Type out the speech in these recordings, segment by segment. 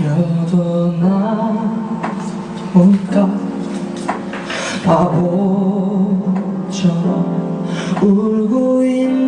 일어나 울까 바보처럼 울고 있는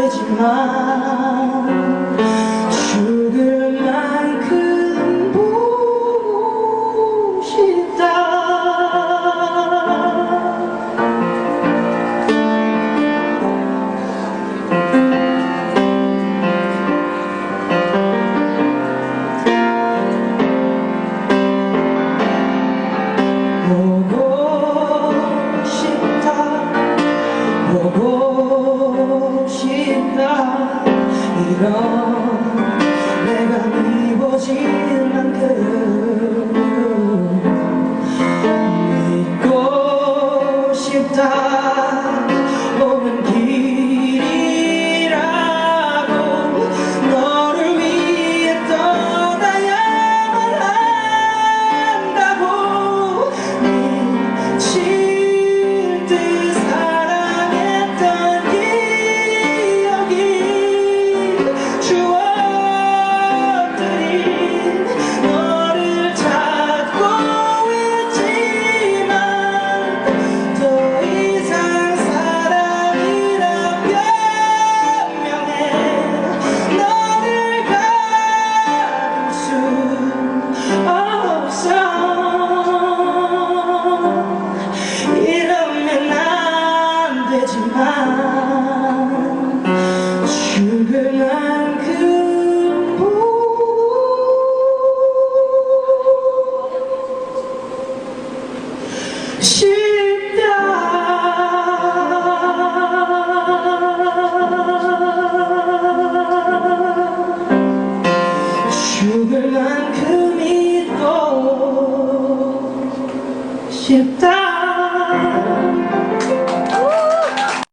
되지만 내가 미워지는 만큼 믿고 싶다. 그만큼 쉽다. 죽을 만큼이 또 쉽다.